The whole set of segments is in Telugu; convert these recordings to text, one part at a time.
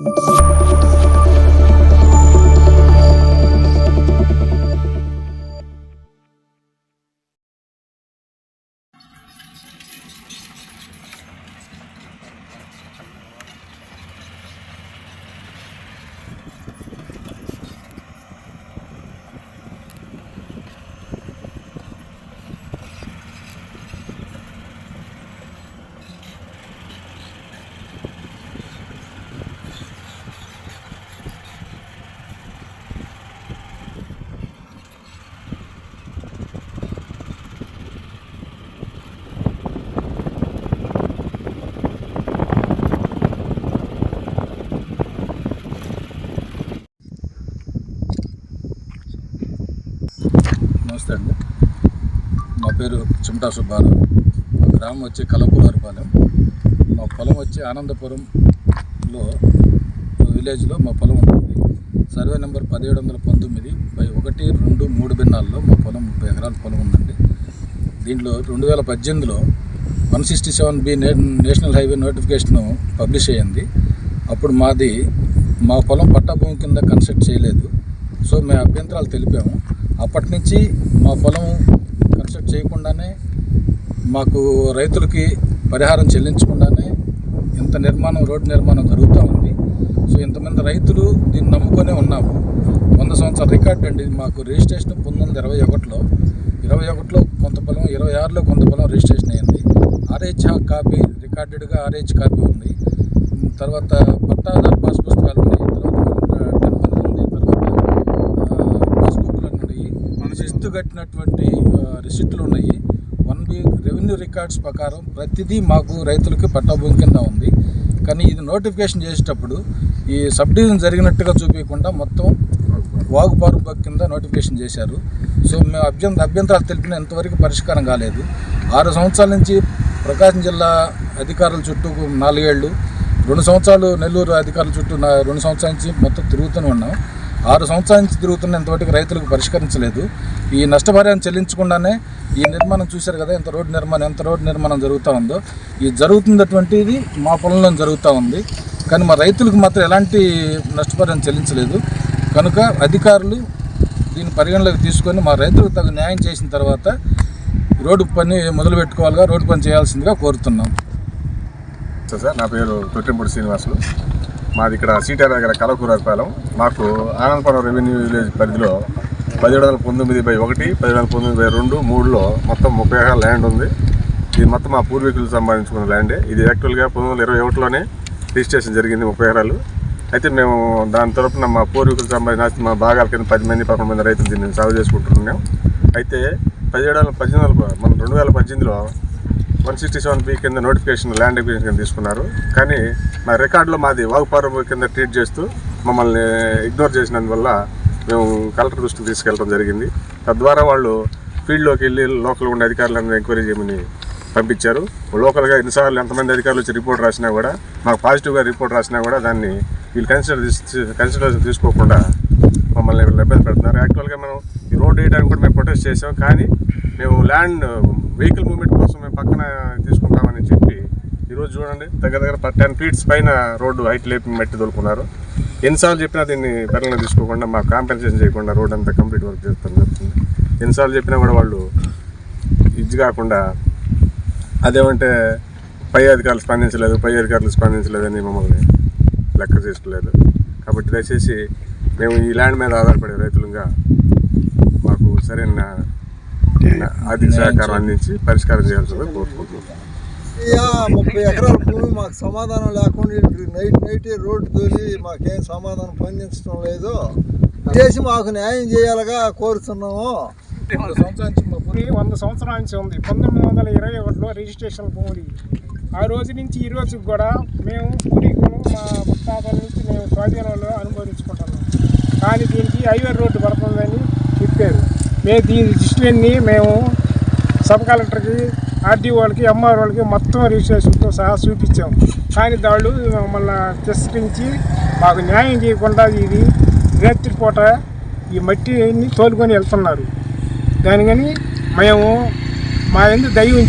you నమస్తే అండి. మా పేరు చిమటా సుబ్బారావు. మా గ్రామం వచ్చి కలపూలరిపాలెం మా పొలం వచ్చి ఆనందపురంలో విలేజ్లో మా పొలం ఉంటుంది. సర్వే నెంబర్ పదిహేడు వందల పంతొమ్మిది బై ఒకటి రెండు మూడు భిన్నాల్లో మా పొలం ముప్పై ఎకరాల పొలం ఉందండి. దీంట్లో రెండు వేల పద్దెనిమిదిలో one sixty seven B national highway notification publish అయ్యింది. అప్పుడు మాది మా పొలం పట్టాభూమి కింద కన్స్ట్రక్ట్ చేయలేదు. సో మేము అభ్యంతరాలు తెలిపాము. అప్పటి నుంచి మా పొలం కన్స్ట్రక్ట్ చేయకుండానే మాకు రైతులకి పరిహారం చెల్లించకుండానే ఇంత నిర్మాణం రోడ్డు నిర్మాణం జరుగుతూ ఉంది. సో ఇంతమంది రైతులు దీన్ని నమ్ముకొనే ఉన్నాము. వంద సంవత్సరాల రికార్డ్ అండి. మాకు రిజిస్ట్రేషన్ పంతొమ్మిది వందల ఇరవై ఒకటిలో ఇరవై ఒకటిలో కొంత పొలం ఇరవై ఆరులో కొంత పొలం రిజిస్ట్రేషన్ అయింది. ఆర్హెచ్ కాపీ రికార్డెడ్గా ఆర్హెచ్ కాపీ ఉంది. తర్వాత పట్టాదారు పాస్ పుస్తకాలు ఉన్నాయి తర్వాత టెన్ మంది ఉంది తర్వాత పాస్బుక్లు ఉన్నాయి శిస్తు కట్టినటువంటి రిసిప్ట్లు ఉన్నాయి వన్ బి రెవెన్యూ రికార్డ్స్ ప్రకారం ప్రతిదీ మాకు రైతులకి పట్టాభూమి కింద ఉంది. కానీ ఇది నోటిఫికేషన్ చేసేటప్పుడు ఈ సబ్ డివిజన్ జరిగినట్టుగా చూపించకుండా మొత్తం వాగుపారు కింద నోటిఫికేషన్ చేశారు. సో మేము అభ్యంత అభ్యంతరాలు తెలిపిన ఎంతవరకు పరిష్కారం కాలేదు. ఆరు సంవత్సరాల నుంచి ప్రకాశం జిల్లా అధికారుల చుట్టూ నాలుగేళ్ళు. రెండు సంవత్సరాలు నెల్లూరు అధికారుల చుట్టూ నా రెండు సంవత్సరాల నుంచి మొత్తం తిరుగుతూనే ఉన్నాం. ఆరు సంవత్సరాల నుంచి తిరుగుతున్న ఇంతవరకు రైతులకు పరిష్కరించలేదు. ఈ నష్టపరిహారం చెల్లించకుండానే ఈ నిర్మాణం చూశారు కదా ఎంత రోడ్డు నిర్మాణం ఎంత రోడ్డు నిర్మాణం జరుగుతూ ఉందో. ఈ జరుగుతున్నటువంటిది మా పొలంలో జరుగుతూ ఉంది. కానీ మా రైతులకు మాత్రం ఎలాంటి నష్టపరిహారం చెల్లించలేదు. కనుక అధికారులు దీన్ని పరిగణలోకి తీసుకొని మా రైతులకు తగు న్యాయం చేసిన తర్వాత రోడ్డు పని మొదలు పెట్టుకోవాలిగా రోడ్డు పని చేయాల్సిందిగా కోరుతున్నాం. సార్ నా పేరు తొట్టింపూడి శ్రీనివాసులు. మాది ఇక్కడ సీటార్ దగ్గర కలకూరపాలెం మాకు ఆనందపురం రెవెన్యూ విలేజ్ పరిధిలో పదిహేడు వందల పంతొమ్మిది బై ఒకటి పదిహేడు వందల పంతొమ్మిది బై రెండు మూడులో మొత్తం ముప్పై ఎకరాల ల్యాండ్ ఉంది. ఇది మొత్తం మా పూర్వీకులు సంపాదించుకున్న ల్యాండే. ఇది యాక్చువల్గా పంతొమ్మిది వందల ఇరవై ఒకటిలోనే రిజిస్ట్రేషన్ జరిగింది ముప్పై ఎకరాలు. అయితే మేము దాని తరపున మా పూర్వీకులు సంపాదించిన మా భాగాల కింద పది మంది పదకొండు మంది రైతులు దీన్ని సాగు చేసుకుంటున్నాం. అయితే పదిహేడు వందల పద్దెనిమిది మనం మన రెండు వేల పద్దెనిమిదిలో వన్ సిక్స్టీ సెవెన్ బి కింద నోటిఫికేషన్ ల్యాండ్ అక్విజిషన్ కింద తీసుకున్నారు. కానీ మా రికార్డులో మాది వాగుపారం కింద ట్రీట్ చేస్తూ మమ్మల్ని ఇగ్నోర్ చేసినందువల్ల మేము కలెక్టర్ దృష్టికి తీసుకెళ్ళడం జరిగింది. తద్వారా వాళ్ళు ఫీల్డ్లోకి వెళ్ళి లోకల్ ఉండే అధికారులను ఎంక్వైరీ చేయమని పంపించారు. లోకల్గా ఎన్నిసార్లు ఎంతమంది అధికారులు వచ్చి రిపోర్ట్ రాసినా కూడా మాకు పాజిటివ్గా రిపోర్ట్ రాసినా కూడా దాన్ని వీళ్ళు కన్సిడర్ కన్సిడరేషన్ తీసుకోకుండా మమ్మల్ని వీళ్ళు ఇబ్బంది పెడుతున్నారు. యాక్చువల్గా మనం ఈ రోడ్ వేయడానికి కూడా మేము ప్రొటెస్ట్ చేసాం కానీ మేము ల్యాండ్ వెహికల్ మూవ్మెంట్ కోసం మేము పక్కన తీసుకుంటామని చెప్పి ఈరోజు చూడండి దగ్గర దగ్గర టెన్ ఫీట్స్ పైన రోడ్డు హైట్ లేపి మట్టి దొలుకున్నారు ఎన్నిసార్లు చెప్పినా దీన్ని పరిగణన తీసుకోకుండా మాకు కాంపెన్సేషన్ చేయకుండా రోడ్ అంతా కంప్లీట్ వర్క్ చేస్తాం జరుగుతుంది. ఎన్నిసార్లు చెప్పినా కూడా వాళ్ళు ఇది కాకుండా అదేమంటే పై అధికారులు స్పందించలేదు పై అధికారులు స్పందించలేదని మమ్మల్ని లెక్క చేసుకోలేదు కాబట్టి దయచేసి మేము ఈ ల్యాండ్ మీద ఆధారపడే రైతులుగా మాకు సరైన ఆర్థిక సహకారం అందించి పరిష్కారం చేయాల్సిందిగా కోరుకుంటున్నాం ముప్పై ఎకరాల భూమి మాకు సమాధానం లేకుండా నైట్ నైటే రోడ్డు తోలి మాకేం సమాధానం పొందించడం లేదు. చేసి మాకు న్యాయం చేయాలిగా కోరుతున్నాము. సంవత్సరాల నుంచి మా భూమి వంద సంవత్సరాల నుంచి ఉంది. పంతొమ్మిది వందల ఇరవై ఒకటిలో రిజిస్ట్రేషన్ భూమి ఆ రోజు నుంచి ఈ రోజుకి కూడా మేము పూర్వీకులు మా ముత్తాతల నుంచి మేము స్వాధీనంలో అనుభవించుకుంటున్నాం. కానీ దీనికి హైవే రోడ్డు పడుతుందని చెప్పారు. మేము దీని రిజిస్ట్రేషన్ని మేము సబ్ కలెక్టర్కి ఆర్డీ వాళ్ళకి ఎంఆర్ వాళ్ళకి మొత్తం రిజిస్ట్రేషన్తో సహా చూపించాము కానీ వాళ్ళు మమ్మల్ని తిరస్కరించి మాకు న్యాయం చేయకుండా ఇది రాత్రిపూట ఈ మట్టిని తోలుకొని వెళ్తున్నారు. దానికని మేము మా ఎందు దయ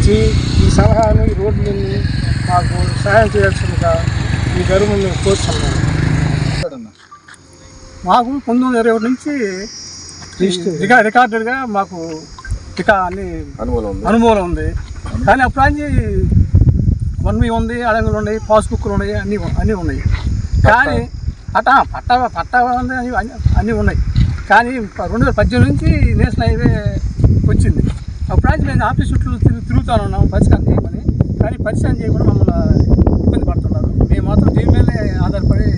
ఈ సలహాను ఈ రోడ్లని మాకు సహాయం చేయాల్సిందిగా ఈ గరువు మేము కోరుతున్నాము మాకు పంతొమ్మిది ఇరవై ఒకటి నుంచి రికార్డెడ్గా మాకు ఇక అన్ని అనుభవం ఉంది. కానీ అప్పుడు నుంచి వన్ మీ ఉంది అడంగులు ఉన్నాయి పాస్బుక్లు ఉన్నాయి అన్నీ అన్నీ ఉన్నాయి. కానీ పట్టా పట్టా పట్టా ఉంది అన్ని అన్నీ ఉన్నాయి. కానీ రెండు వేల పద్దెనిమిది నుంచి నేషనల్ హైవే వచ్చింది. అప్పుడు నుంచి మేము ఆఫీస్ చుట్టూ తిరుగు తిరుగుతాను పరిష్కారం చేయమని. కానీ పరిష్కారం చేయకుండా మమ్మల్ని ఇబ్బంది పడుతున్నారు మేము మాత్రం దీని మీదనే ఆధారపడి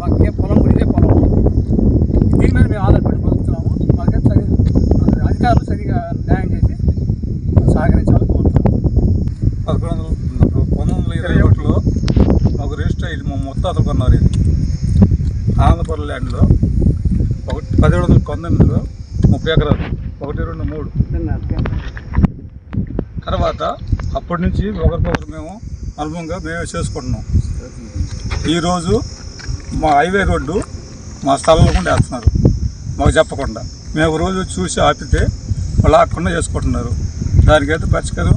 మాకు ఏ పొలం కూడా ఇదే పొలం దీని మీద మేము ఆధారపడి బతుకుతున్నాము మాకే సరి అధికారులు సరిగా న్యాయం చేసి సహకరించాలని కోరుతున్నాము పదకొండు వందల పంతొమ్మిది వందల ఇరవై ఒకటిలో మాకు రిజిస్టర్ అయ్యింది మా ముత్తాతలు కొన్నారు ఇది. ఆంధ్రపురం ల్యాండ్లో ఒకటి పదిహేడు వందల పంతొమ్మిదిలో ముప్పై ఎకరాలు ఒకటి రెండు మూడు. తర్వాత అప్పటి నుంచి ఒకరికొకరు మేము అనుభవంగా మేమే చేసుకుంటున్నాం. ఈరోజు మా హైవే రోడ్డు మా స్థలంలో కూడా వేస్తున్నారు. మాకు చెప్పకుండా. మేము ఒక రోజు చూసి ఆపితే వాళ్ళు ఆకుండా చేసుకుంటున్నారు. దానికైతే పరిష్కారం